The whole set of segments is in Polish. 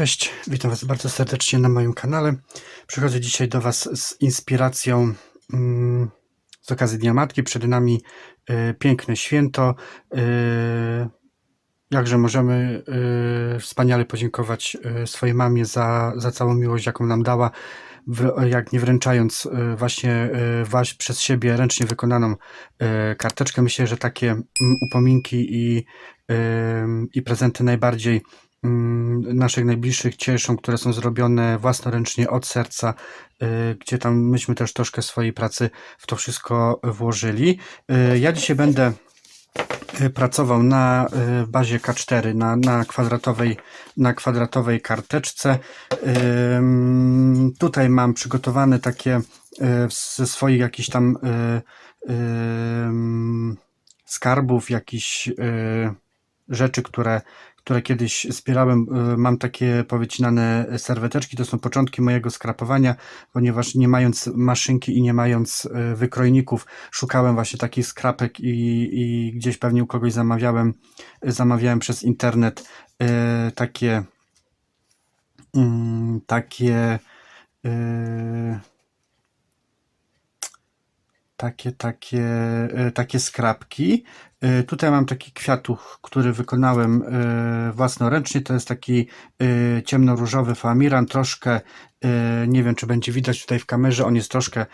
Cześć, witam Was bardzo serdecznie na moim kanale. Przychodzę dzisiaj do Was z inspiracją mm, z okazji Dnia Matki. Przed nami y, piękne święto. Y, jakże możemy y, wspaniale podziękować swojej mamie za, za całą miłość, jaką nam dała, jak nie wręczając właśnie przez siebie ręcznie wykonaną karteczkę. Myślę, że takie mm, upominki i, i prezenty najbardziej naszych najbliższych cieszą, które są zrobione własnoręcznie od serca, y, gdzie tam myśmy też troszkę swojej pracy w to wszystko włożyli. Y, Ja dzisiaj będę y, pracował na bazie K4, na, na, kwadratowej, na kwadratowej karteczce. Tutaj mam przygotowane takie ze swoich jakichś tam skarbów, jakichś rzeczy, które, które kiedyś zbierałem. Y, Mam takie powycinane serweteczki, to są początki mojego skrapowania, ponieważ nie mając maszynki i nie mając y, wykrojników, szukałem właśnie takich skrapek i, i gdzieś pewnie u kogoś zamawiałem, zamawiałem przez internet y, takie mm, takie takie, takie, e, takie skrapki. E, Tutaj mam taki kwiatuch, który wykonałem e, własnoręcznie. To jest taki e, ciemnoróżowy famiran, troszkę, nie wiem czy będzie widać tutaj w kamerze, on jest troszkę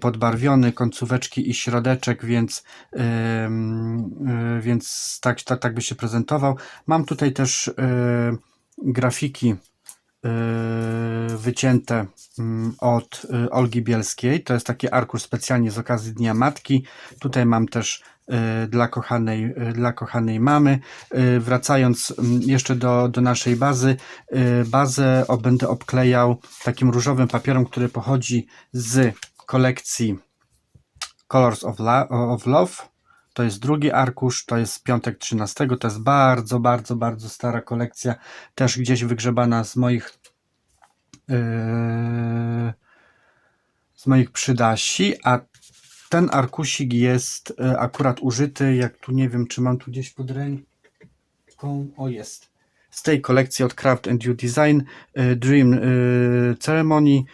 podbarwiony, końcóweczki i środeczek, więc, mm, więc tak, tak, tak by się prezentował. Mam tutaj też grafiki wycięte mm, od Olgi Bielskiej. To jest taki arkusz specjalnie z okazji Dnia Matki. Tutaj mam też dla kochanej, y, dla kochanej mamy. Y, Wracając jeszcze do, do naszej bazy, bazę będę obklejał takim różowym papierem, który pochodzi z kolekcji Colors of, La- of Love. To jest drugi arkusz, to jest piątek 13. To jest bardzo, bardzo, bardzo stara kolekcja, też gdzieś wygrzebana z moich yy, z moich przydasi, a ten arkusik jest yy, akurat użyty, jak tu nie wiem, czy mam tu gdzieś pod ręką, o jest, z tej kolekcji od Craft and You Design yy, Dream yy, Ceremony.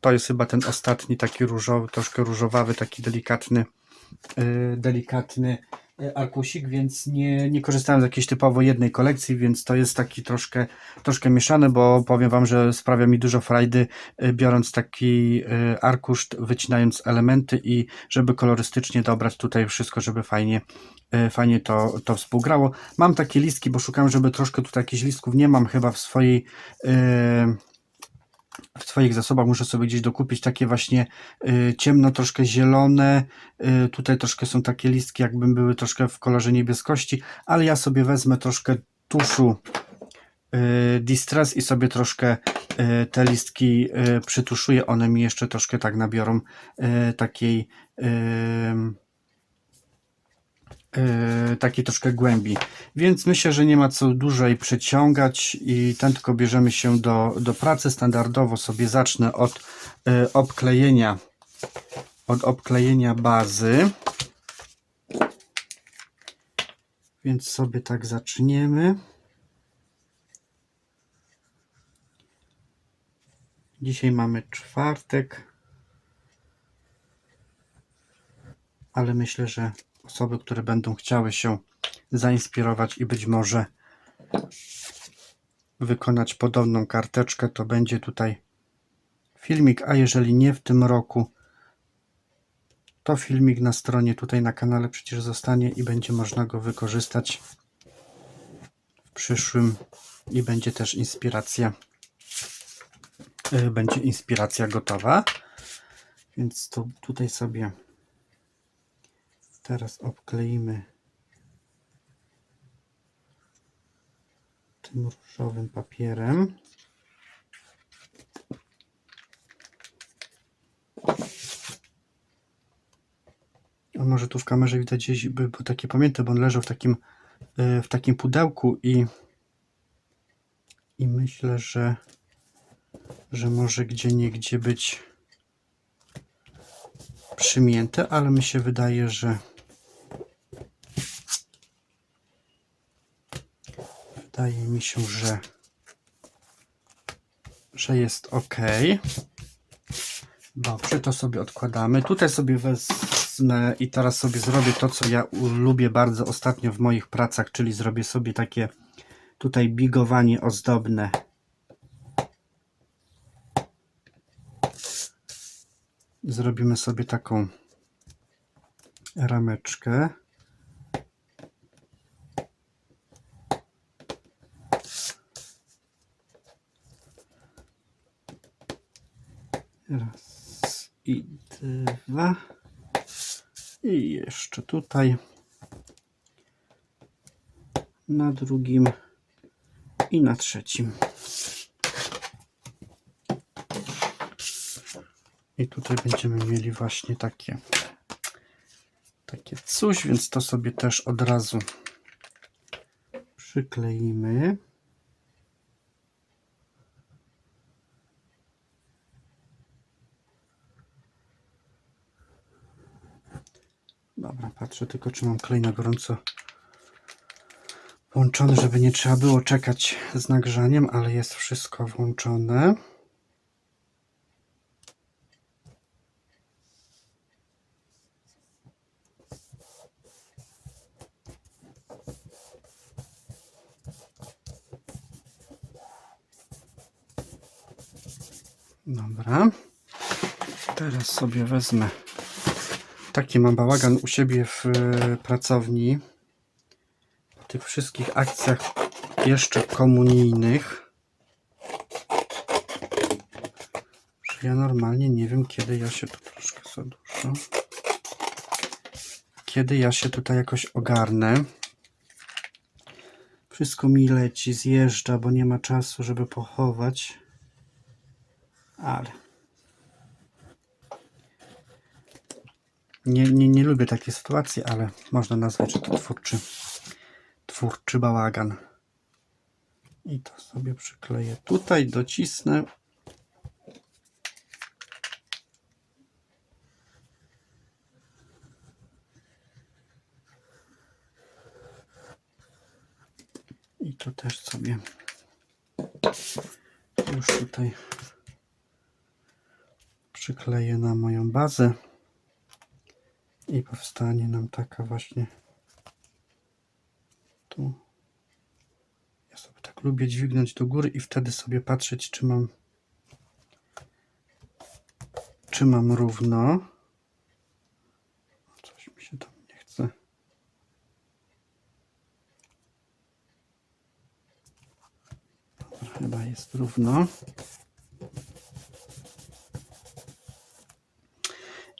To jest chyba ten ostatni taki różowy, troszkę różowawy, taki delikatny, delikatny arkusik, więc nie, nie korzystałem z jakiejś typowo jednej kolekcji, więc to jest taki troszkę, troszkę mieszany, bo powiem Wam, że sprawia mi dużo frajdy, yy, biorąc taki yy, arkusz, wycinając elementy i żeby kolorystycznie dobrać tutaj wszystko, żeby fajnie, yy, fajnie to, to współgrało. Mam takie listki, bo szukałem, żeby troszkę tutaj jakichś listków nie mam chyba w swojej yy, w swoich zasobach muszę sobie gdzieś dokupić takie właśnie y, ciemno, troszkę zielone. Y, tutaj troszkę są takie listki, jakbym były troszkę w kolorze niebieskości, ale ja sobie wezmę troszkę tuszu y, Distress i sobie troszkę y, te listki y, przytuszuję. One mi jeszcze troszkę tak nabiorą y, takiej y, y, takiej troszkę głębi. Więc myślę, że nie ma co dłużej przeciągać i ten tylko bierzemy się do, do pracy. Standardowo sobie zacznę od y, obklejenia od obklejenia bazy. Więc sobie tak zaczniemy. Dzisiaj mamy czwartek, ale myślę, że osoby, które będą chciały się zainspirować i być może wykonać podobną karteczkę, to będzie tutaj filmik, a jeżeli nie w tym roku, to filmik na stronie tutaj na kanale przecież zostanie i będzie można go wykorzystać w przyszłym i będzie też inspiracja y, będzie inspiracja gotowa. Więc to tutaj sobie teraz obkleimy tym różowym papierem. Może tu w kamerze widać gdzieś, by, bo takie pamiętam, bo on leżał w takim, y, w takim pudełku i, i myślę, że, że może gdzie niegdzie być przymięte, ale mi się wydaje, że Wydaje mi się, że, że jest ok. Dobrze, to sobie odkładamy. Tutaj sobie wezmę i teraz sobie zrobię to, co ja lubię bardzo ostatnio w moich pracach, czyli zrobię sobie takie tutaj bigowanie ozdobne. Zrobimy sobie taką rameczkę. Raz i dwa. I jeszcze tutaj. Na drugim i na trzecim. I tutaj będziemy mieli właśnie takie takie coś, więc to sobie też od razu przykleimy. Dobra, patrzę tylko, czy mam klej na gorąco włączony, żeby nie trzeba było czekać z nagrzaniem, ale jest wszystko włączone. Dobra. Teraz sobie wezmę. Taki mam bałagan u siebie w e, pracowni. Po tych wszystkich akcjach jeszcze komunijnych. Że ja normalnie nie wiem, kiedy ja się tu troszkę za dużo. Kiedy ja się tutaj jakoś ogarnę. Wszystko mi leci, zjeżdża, bo nie ma czasu, żeby pochować. Ale. Nie, nie, nie lubię takiej sytuacji, ale można nazwać to twórczy, twórczy bałagan. I to sobie przykleję tutaj, docisnę. I to też sobie już tutaj przykleję na moją bazę i powstanie nam taka właśnie tu. Ja sobie tak lubię dźwignąć do góry i wtedy sobie patrzeć, czy mam czy mam równo. Coś mi się tam nie chce. Dobra, chyba jest równo.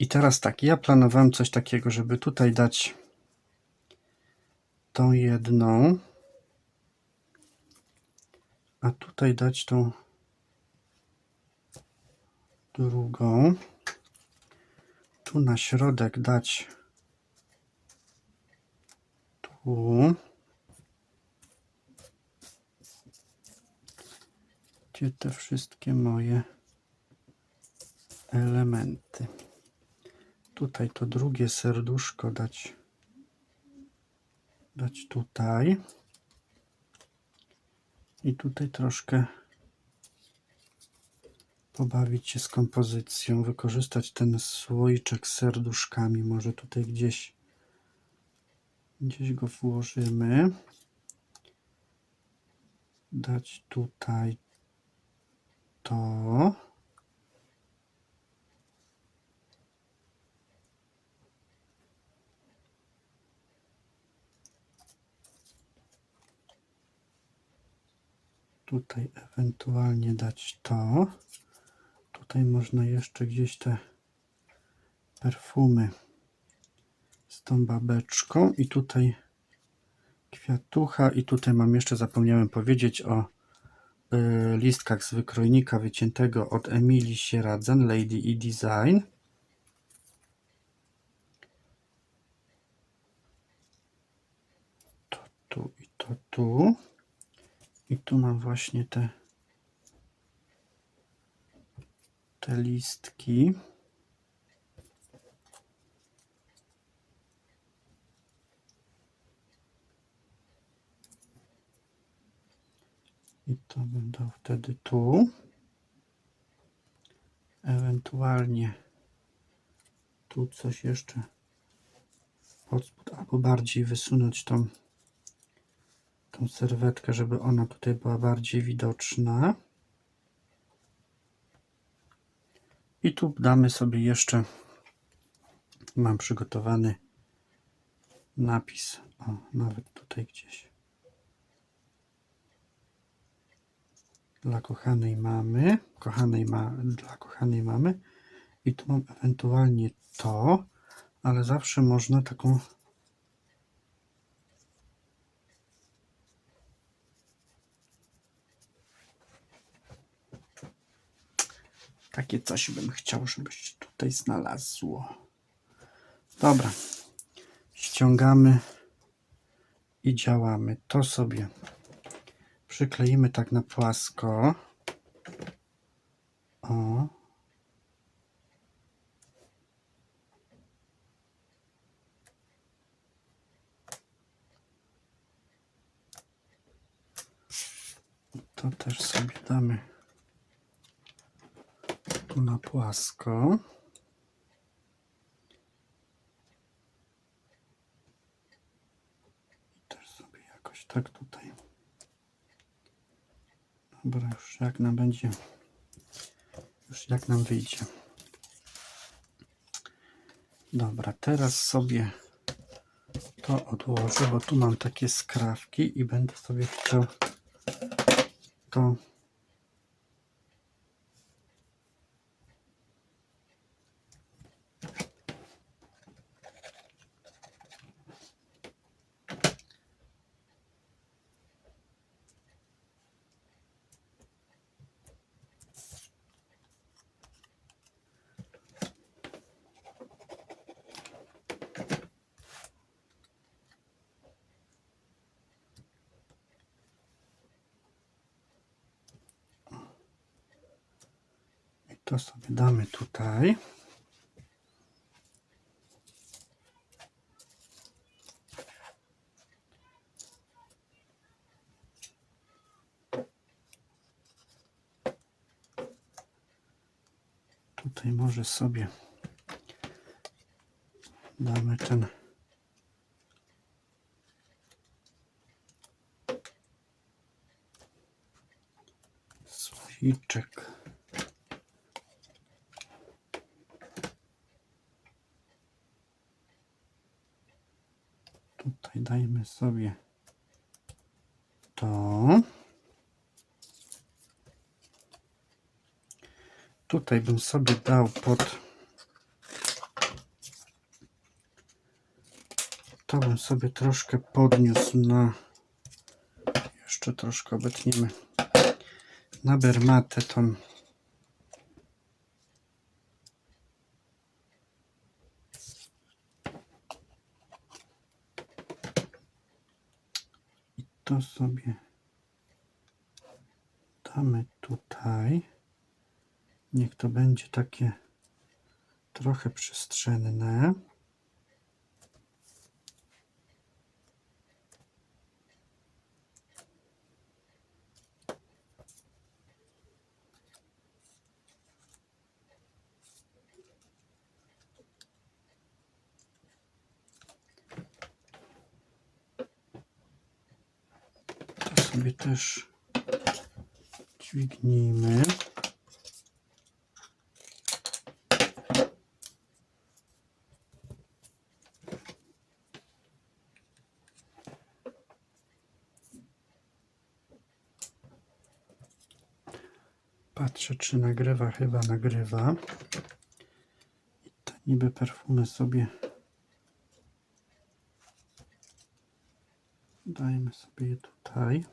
I teraz tak, ja planowałem coś takiego, żeby tutaj dać tą jedną, a tutaj dać tą drugą. Tu na środek dać tu. Gdzie te wszystkie moje elementy tutaj to drugie serduszko dać dać tutaj. I tutaj troszkę pobawić się z kompozycją, wykorzystać ten słoiczek z serduszkami, może tutaj gdzieś gdzieś go włożymy. Dać tutaj to tutaj ewentualnie dać to. Tutaj można jeszcze gdzieś te perfumy z tą babeczką i tutaj kwiatucha i tutaj mam jeszcze, zapomniałem powiedzieć o y, listkach z wykrojnika wyciętego od Emilii Sieradzen, Lady E Design. To tu i to tu. I tu mam właśnie te, te listki. I to dał wtedy tu. Ewentualnie tu coś jeszcze pod spód, albo bardziej wysunąć tą, tą serwetkę, żeby ona tutaj była bardziej widoczna. I tu damy sobie jeszcze, mam przygotowany napis, o, nawet tutaj gdzieś. Dla kochanej mamy, kochanej ma, dla kochanej mamy i tu mam ewentualnie to, ale zawsze można taką takie coś bym chciał, żebyś tutaj znalazło. Dobra. Ściągamy i działamy. To sobie przykleimy tak na płasko. O. To też sobie damy tu na płasko. I też sobie jakoś tak tutaj. Dobra, już jak nam będzie, już jak nam wyjdzie. Dobra, teraz sobie to odłożę, bo tu mam takie skrawki i będę sobie chciał to I to sobie tutaj. Tutaj może sobie damy ten słoiczek. Tutaj dajmy sobie to. Tutaj bym sobie dał pod. To bym sobie troszkę podniósł na. Jeszcze troszkę obetniemy na bermatę tą. Sobie damy tutaj. Niech to będzie takie trochę przestrzenne. To sobie też dźwignijmy. Patrzę, czy nagrywa. Chyba nagrywa. I te niby perfumy sobie dajmy sobie je tutaj.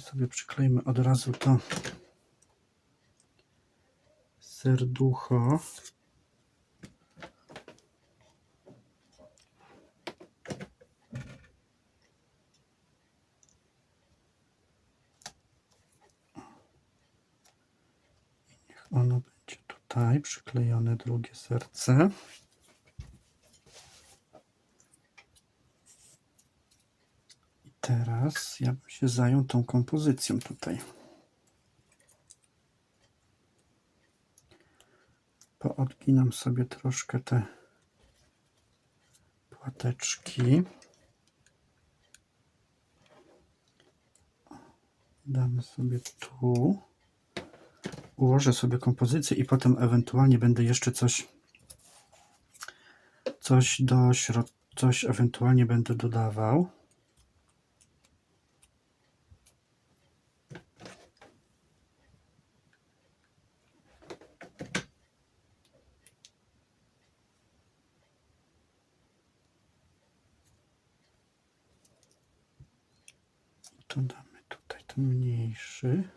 Sobie przyklejmy od razu to serducho. Ono będzie tutaj przyklejone drugie serce. Teraz ja bym się zajął tą kompozycją tutaj. Poodginam sobie troszkę te płateczki. Damy sobie tu. Ułożę sobie kompozycję i potem ewentualnie będę jeszcze coś coś do środka, coś ewentualnie będę dodawał. To damy tutaj ten mniejszy.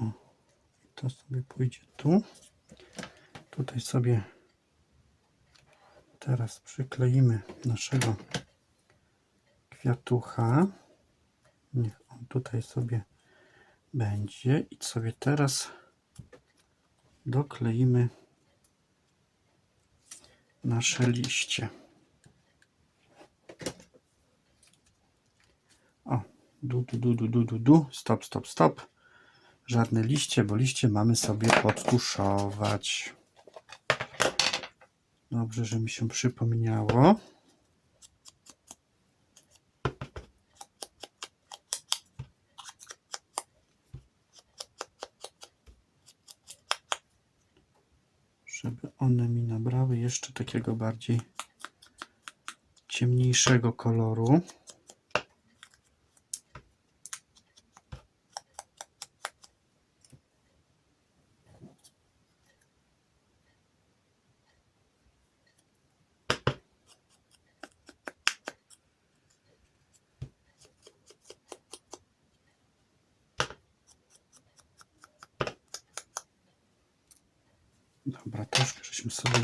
O, to sobie pójdzie tu. Tutaj sobie teraz przykleimy naszego kwiatucha. Niech on tutaj sobie będzie i sobie teraz dokleimy nasze liście. O, du, du, du, du, du, du, du. Stop, stop, stop. Żadne liście, bo liście mamy sobie podtuszować. Dobrze, że mi się przypomniało. żeby one mi nabrały jeszcze takiego bardziej ciemniejszego koloru. Dobra, troszkę żeśmy sobie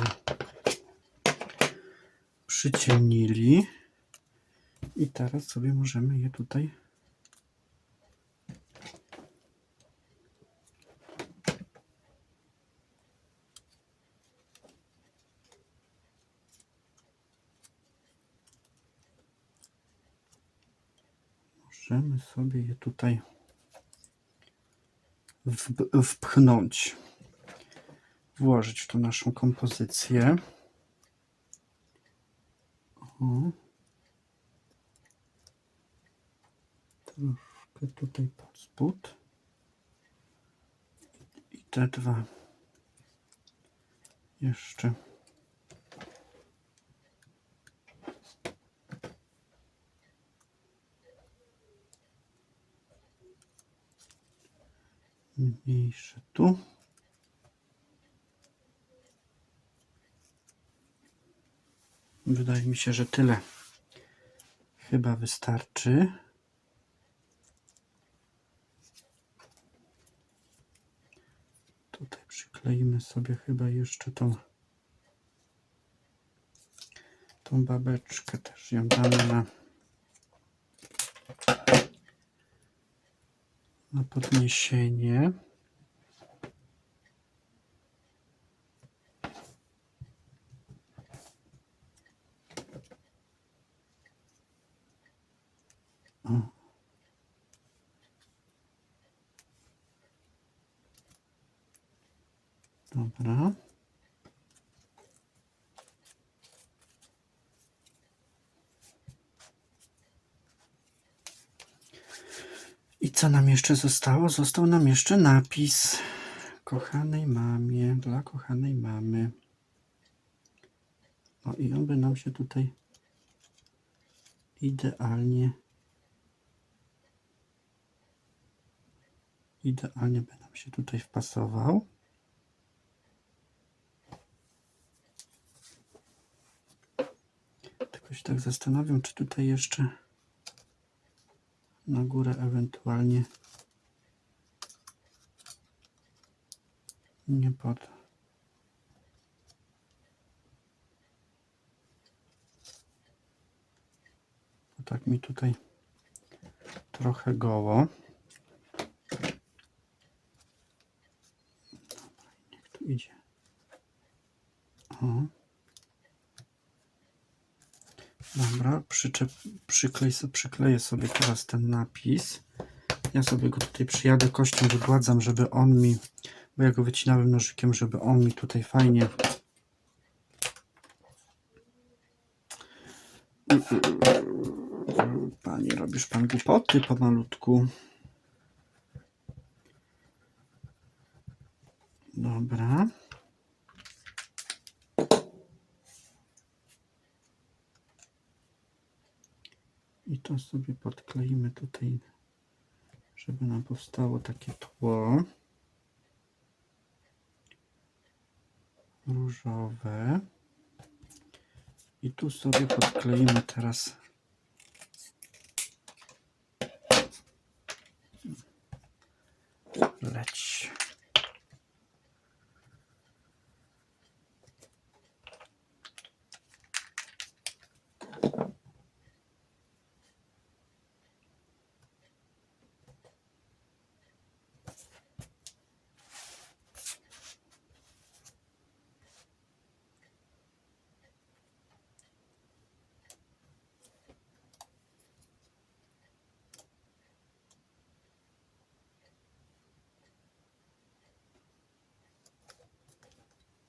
przyciemnili. I teraz sobie możemy je tutaj możemy sobie je tutaj wpchnąć włożyć w tą naszą kompozycję. O. Troszkę tutaj pod spód. I te dwa jeszcze. Mniejsze tu. Wydaje mi się, że tyle chyba wystarczy. Tutaj przykleimy sobie chyba jeszcze tą tą babeczkę też ją damy na na podniesienie. O. Dobra. I co nam jeszcze zostało? Został nam jeszcze napis kochanej mamie, dla kochanej mamy. O i on by nam się tutaj idealnie Idealnie by nam się tutaj wpasował. Tylko się tak zastanawiam, czy tutaj jeszcze na górę ewentualnie nie pod. Bo tak mi tutaj trochę goło. Niech tu idzie. O. Dobra, przyczep, przyklej, przykleję sobie teraz ten napis. Ja sobie go tutaj przyjadę kością, wygładzam, żeby on mi, bo ja go wycinałem nożykiem, żeby on mi tutaj fajnie Panie, robisz pan głupoty pomalutku. Dobra. I to sobie podkleimy tutaj, żeby nam powstało takie tło. Różowe. I tu sobie podkleimy teraz leć.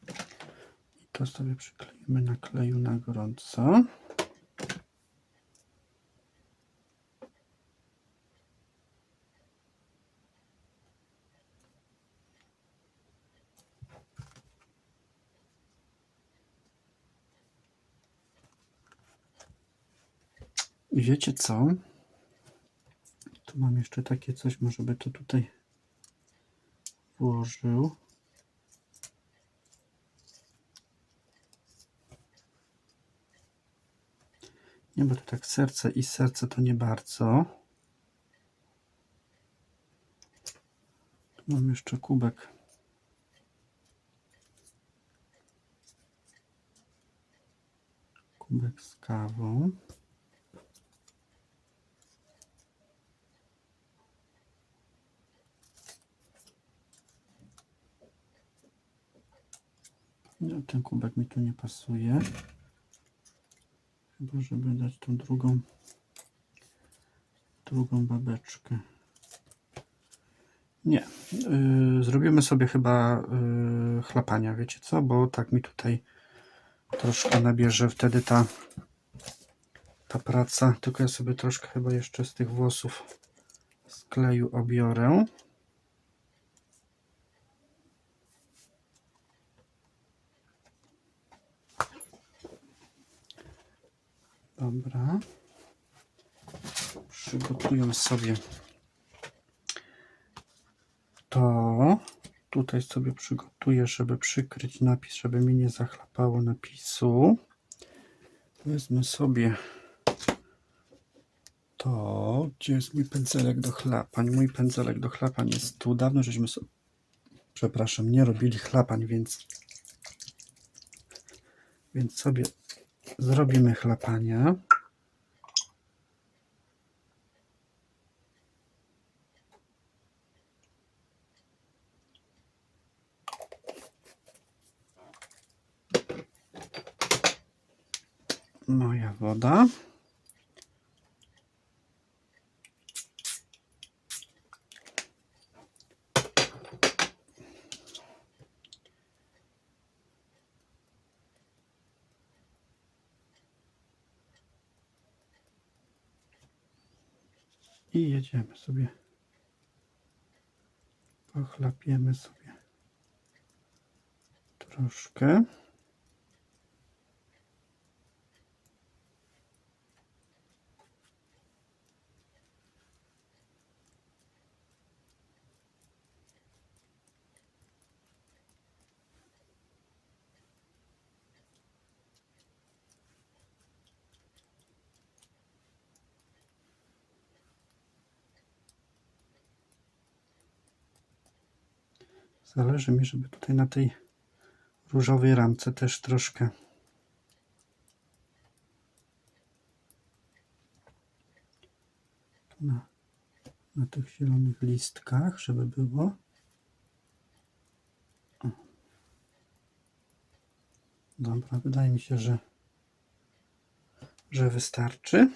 I to sobie przykleimy na kleju na gorąco. Wiecie co? Tu mam jeszcze takie coś, może by to tutaj włożył. Nie, bo to tak serce i serce to nie bardzo. Mam jeszcze kubek. Kubek z kawą. No, ten kubek mi tu nie pasuje. Chyba, żeby dać tą drugą drugą babeczkę. Nie. Yy, zrobimy sobie chyba yy, chlapania, wiecie co? Bo tak mi tutaj troszkę nabierze wtedy ta ta praca. Tylko ja sobie troszkę chyba jeszcze z tych włosów z kleju obiorę. Dobra. Przygotuję sobie to. Tutaj sobie przygotuję, żeby przykryć napis, żeby mi nie zachlapało napisu. Wezmę sobie to. Gdzie jest mój pędzelek do chlapań? Mój pędzelek do chlapań jest tu. Dawno żeśmy sobie, przepraszam, nie robili chlapań, więc więc sobie zrobimy chlapania. Moja woda. I jedziemy sobie. Pochlapiemy sobie troszkę. Zależy mi, żeby tutaj na tej różowej ramce też troszkę na, na tych zielonych listkach, żeby było. Dobra, wydaje mi się, że, że wystarczy.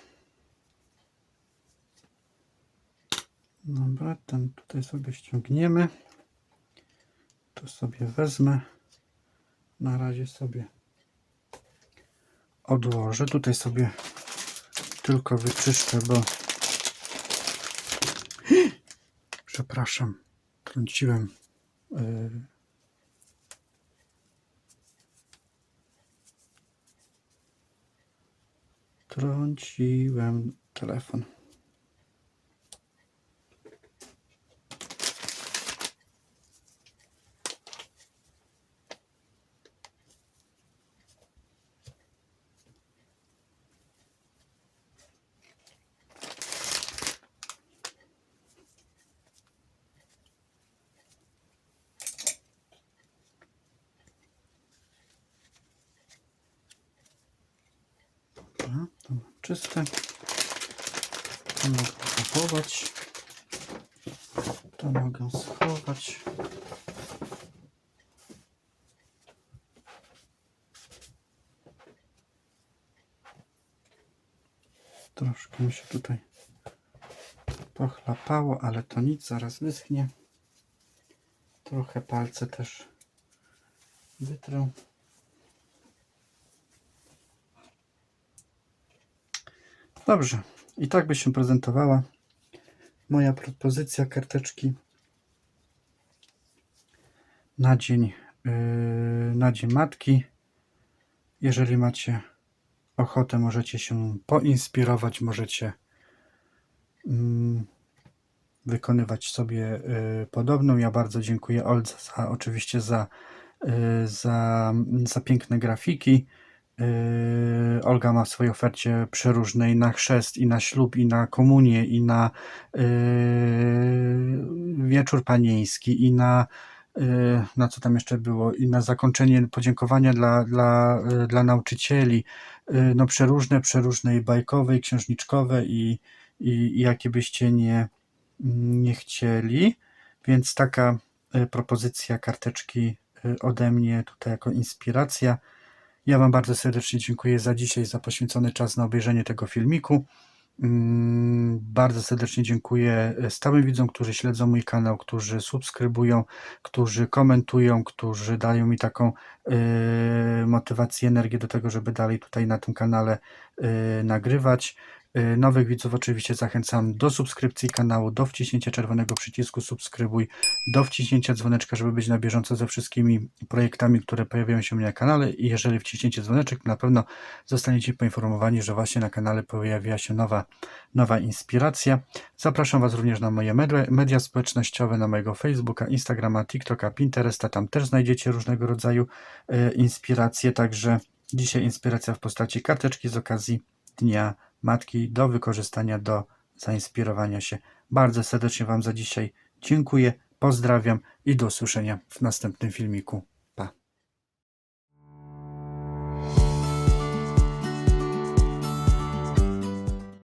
Dobra, ten tutaj sobie ściągniemy. To sobie wezmę. Na razie sobie odłożę. Tutaj sobie tylko wyczyszczę, bo przepraszam, trąciłem yy, trąciłem telefon. Dobra, to mam czyste. To mogę zachować. To mogę schować. Troszkę mi się tutaj pochlapało, ale to nic, zaraz wyschnie. Trochę palce też wytrę. Dobrze, i tak by się prezentowała moja propozycja karteczki na dzień, yy, na dzień matki. Jeżeli macie ochotę, możecie się poinspirować, możecie mm, wykonywać sobie y, podobną. Ja bardzo dziękuję Oldze za, oczywiście za, y, za, za piękne grafiki. Yy, Olga ma w swojej ofercie przeróżnej na chrzest, i na ślub, i na komunię, i na yy, wieczór panieński, i na yy, na co tam jeszcze było, i na zakończenie podziękowania dla, dla, yy, dla nauczycieli. Yy, no przeróżne, przeróżne i bajkowe, i księżniczkowe, i, i, i jakie byście nie, nie chcieli. Więc taka propozycja karteczki ode mnie tutaj jako inspiracja. Ja Wam bardzo serdecznie dziękuję za dzisiaj, za poświęcony czas na obejrzenie tego filmiku. Mm, Bardzo serdecznie dziękuję stałym widzom, którzy śledzą mój kanał, którzy subskrybują, którzy komentują, którzy dają mi taką y, motywację, energię do tego, żeby dalej tutaj na tym kanale y, nagrywać. Y, Nowych widzów oczywiście zachęcam do subskrypcji kanału, do wciśnięcia czerwonego przycisku subskrybuj, do wciśnięcia dzwoneczka, żeby być na bieżąco ze wszystkimi projektami, które pojawiają się u mnie na kanale. I jeżeli wciśniecie dzwoneczek, na pewno zostaniecie poinformowani, że właśnie na kanale pojawia się nowa, nowa inspiracja. Zapraszam Was również na moje media, media społecznościowe, na mojego Facebooka, Instagrama, TikToka, Pinteresta, tam też znajdziecie różnego rodzaju e, inspiracje, także dzisiaj inspiracja w postaci karteczki z okazji Dnia Matki do wykorzystania, do zainspirowania się. Bardzo serdecznie Wam za dzisiaj dziękuję, pozdrawiam i do usłyszenia w następnym filmiku.